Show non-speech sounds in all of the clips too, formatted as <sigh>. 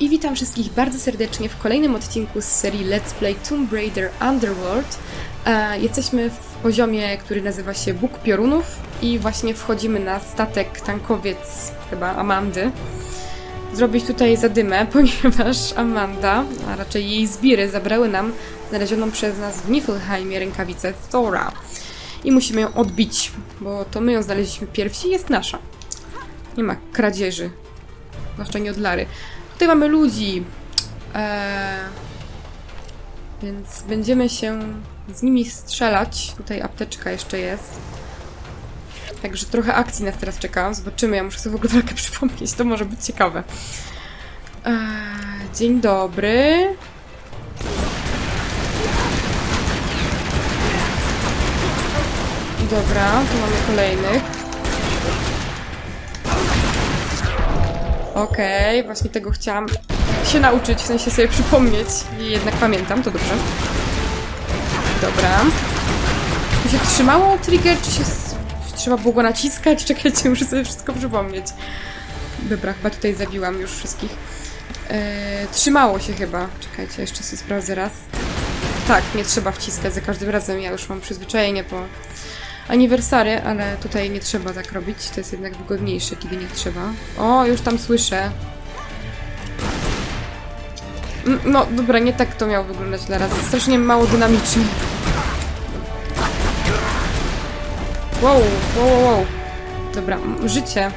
I witam wszystkich bardzo serdecznie w kolejnym odcinku z serii Let's Play Tomb Raider Underworld. E, jesteśmy w poziomie, który nazywa się Bóg Piorunów i właśnie wchodzimy na statek tankowiec chyba Amandy. Zrobić tutaj zadymę, <laughs> ponieważ Amanda, a raczej jej zbiry zabrały nam znalezioną przez nas w Niflheimie rękawicę Thora. I musimy ją odbić, bo to my ją znaleźliśmy pierwsi i jest nasza. Nie ma kradzieży. Zwłaszcza nie od Lary. Tutaj mamy ludzi. Eee, więc będziemy się z nimi strzelać. Tutaj apteczka jeszcze jest. Także trochę akcji nas teraz czeka. Zobaczymy, ja muszę sobie w ogóle walkę <laughs> przypomnieć. To może być ciekawe. Eee, dzień dobry. Dobra, tu mamy kolejnych. Okej, właśnie tego chciałam się nauczyć, w sensie sobie przypomnieć. I jednak pamiętam, to dobrze. Dobra. Tu się trzymało trigger, czy się trzeba było go naciskać? Czekajcie, muszę sobie wszystko przypomnieć. Dobra, chyba tutaj zabiłam już wszystkich. Eee, trzymało się chyba. Czekajcie, jeszcze sobie sprawdzę raz. Tak, nie trzeba wciskać za każdym razem. Ja już mam przyzwyczajenie po aniversary, ale tutaj nie trzeba tak robić. To jest jednak wygodniejsze, kiedy nie trzeba. O, już tam słyszę. Mm, No, dobra, nie tak to miało wyglądać dla razy. Strasznie mało dynamicznie. Wow, wow, wow, wow. Dobra, życie.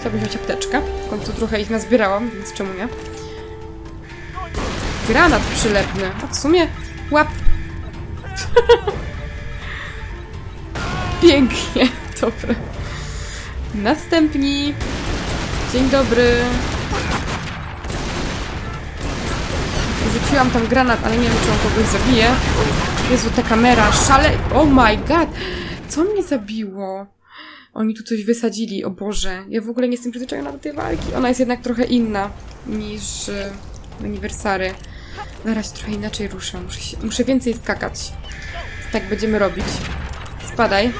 Chciałabym wziąć apteczkę. W końcu trochę ich nazbierałam, więc czemu nie? Granat przylepny. A w sumie łap. <laughs> Pięknie, dobra. Następni. Dzień dobry. Rzuciłam tam granat, ale nie wiem, czy on kogoś zabije. Jezu, ta kamera szale... Oh my god! Co mnie zabiło? Oni tu coś wysadzili, o Boże. Ja w ogóle nie jestem przyzwyczajona do tej walki. Ona jest jednak trochę inna niż w aniversary. Na razie trochę inaczej ruszam. Muszę, się, muszę więcej skakać. Tak będziemy robić. Spadaj.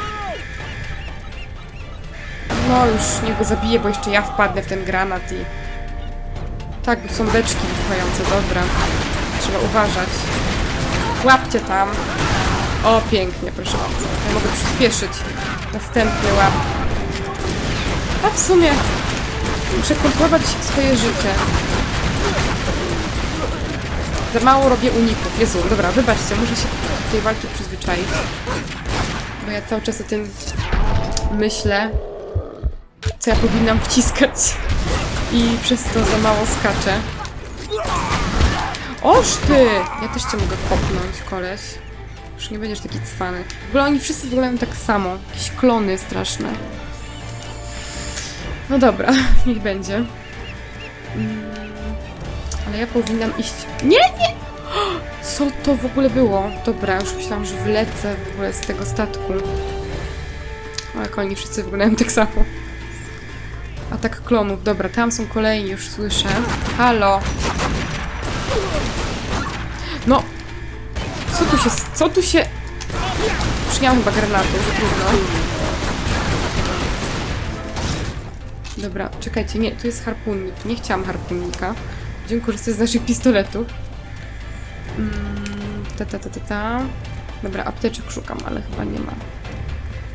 No już niech go zabiję, bo jeszcze ja wpadnę w ten granat i... Tak, są beczki wybuchające, dobra. Trzeba uważać. Łapcie tam. O, pięknie, proszę bardzo. Ja mogę przyspieszyć. Następny łap. A w sumie muszę kontrolować swoje życie. Za mało robię uników. Jezu, dobra, wybaczcie, muszę się do tej walki przyzwyczaić. Bo ja cały czas o tym myślę, co ja powinnam wciskać. I przez to za mało skaczę. Oż ty! Ja też cię mogę kopnąć, koleś. Już nie będziesz taki cwany. W ogóle oni wszyscy wyglądają tak samo. Jakieś klony straszne. No dobra, <laughs> niech będzie. Mm, ale ja powinnam iść... Nie, nie! Co to w ogóle było? Dobra, już myślałam, że wlecę w ogóle z tego statku. O, jak oni wszyscy wyglądają tak samo. Atak klonów. Dobra, tam są kolejni, już słyszę. Halo! No! Co tu się... Co tu się... Już nie mam chyba trudno. Dobra, czekajcie, nie, tu jest harpunnik. Nie chciałam harpunnika. Będziemy korzystać z naszych pistoletów. Mm, ta, ta, ta, ta, ta. Dobra, apteczek szukam, ale chyba nie ma.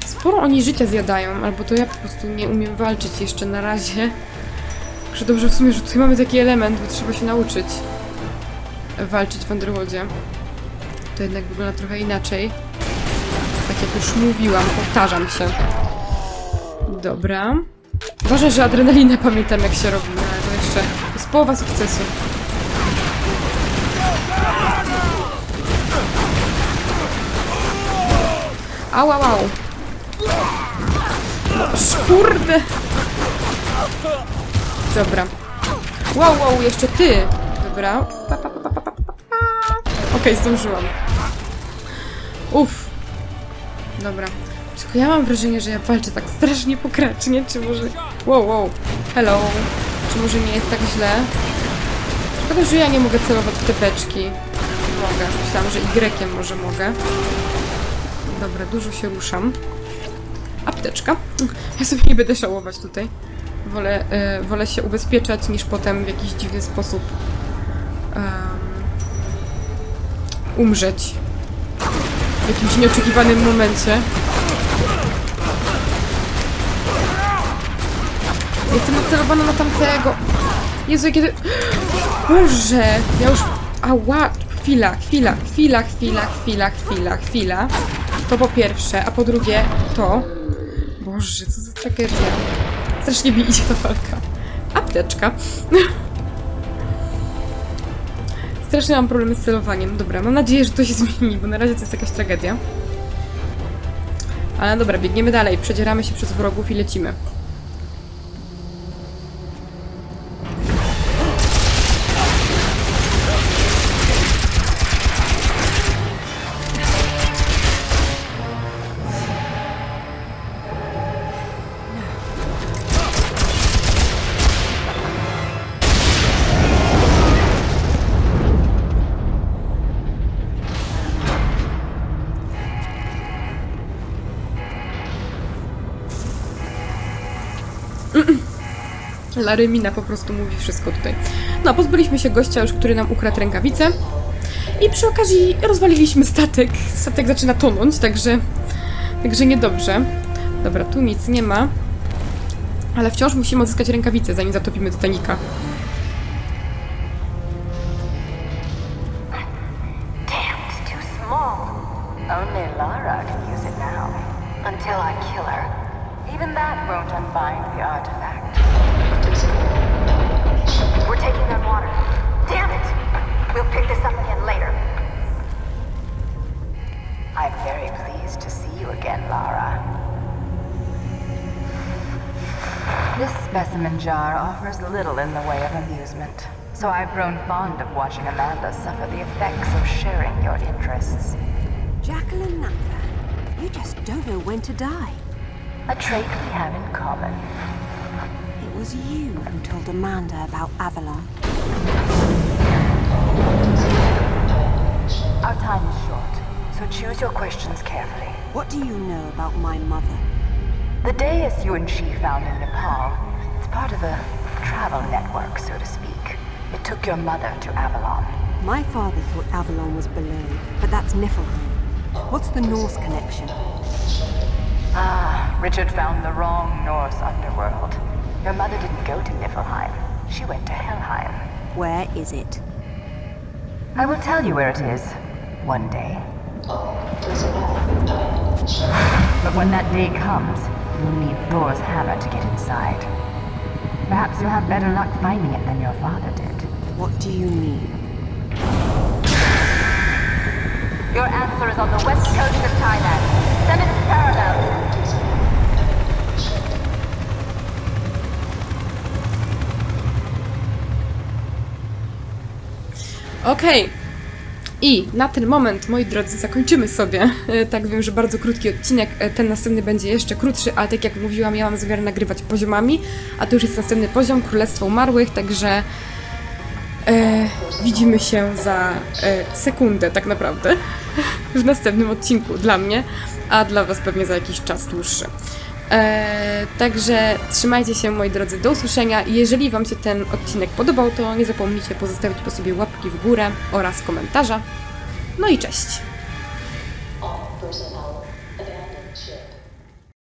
Sporo oni życia zjadają, albo to ja po prostu nie umiem walczyć jeszcze na razie. Także dobrze w sumie, że tutaj mamy taki element, bo trzeba się nauczyć walczyć w Underworldzie. To jednak wygląda trochę inaczej. Tak jak już mówiłam, powtarzam się. Dobra. Uważaj, że adrenalinę pamiętam jak się robi, no ale to jeszcze jest połowa sukcesu. Au, au, au. Szkurde. Dobra. Wow, wow, jeszcze ty. Dobra. Pa. Okej, zdążyłam. Uff. Dobra. Tylko ja mam wrażenie, że ja walczę tak strasznie pokracznie, czy może... Wow, wow. Hello. Czy może nie jest tak źle? Szkoda, że ja nie mogę celować w te beczki. Mogę. Myślałam, że Y może mogę. Dobra, dużo się ruszam. Apteczka. Ja sobie nie będę żałować tutaj. Wolę, e, wolę się ubezpieczać, niż potem w jakiś dziwny sposób umrzeć w jakimś nieoczekiwanym momencie. Jestem nacelowana na tamtego. Jezu, kiedy... <gasps> Boże! Ja już... Ała! Chwila, chwila, chwila, chwila, chwila, chwila, chwila. To po pierwsze, a po drugie to... Boże, co za tragedia. Strasznie mi idzie ta walka. Apteczka. <laughs> Strasznie mam problemy z celowaniem. Dobra, mam nadzieję, że to się <laughs> zmieni, bo na razie to jest jakaś tragedia. Ale dobra, biegniemy dalej. Przedzieramy się przez wrogów i lecimy. <clears throat> Larymina po prostu mówi wszystko tutaj. No, pozbyliśmy się gościa już, który nam ukradł rękawice. I przy okazji rozwaliliśmy statek. Statek zaczyna tonąć, także... Także niedobrze. Dobra, tu nic nie ma. Ale wciąż musimy odzyskać rękawice, zanim zatopimy Titanica. Won't the artifact. We're taking on water. Damn it! We'll pick this up again later. I'm very pleased to see you again, Lara. This specimen jar offers little in the way of amusement, so I've grown fond of watching Amanda suffer the effects of sharing your interests. Jacqueline Nuther, you just don't know when to die. A trait we have in common. It was you who told Amanda about Avalon. Our time is short, so choose your questions carefully. What do you know about my mother? The dais you and she found in Nepal. It's part of a travel network, so to speak. It took your mother to Avalon. My father thought Avalon was below, but that's Niflheim. What's the Norse connection? Ah, Richard found the wrong Norse underworld. Your mother didn't go to Niflheim. She went to Helheim. Where is it? I will tell you where it is. One day. But when that day comes, you'll need Thor's hammer to get inside. Perhaps you'll have better luck finding it than your father did. What do you mean? Your answer is on the west coast of Thailand. Send it parallel. Okej. I na ten moment, moi drodzy, zakończymy sobie. E, Tak, wiem, że bardzo krótki odcinek. E, Ten następny będzie jeszcze krótszy, ale tak jak mówiłam, ja mam zamiar nagrywać poziomami, a to już jest następny poziom Królestwo Umarłych, także e, widzimy się za e, sekundę tak naprawdę <laughs> w następnym odcinku dla mnie, a dla Was pewnie za jakiś czas dłuższy. E, także trzymajcie się moi drodzy, do usłyszenia. Jeżeli Wam się ten odcinek podobał, to nie zapomnijcie pozostawić po sobie łapki w górę oraz komentarza. No i cześć!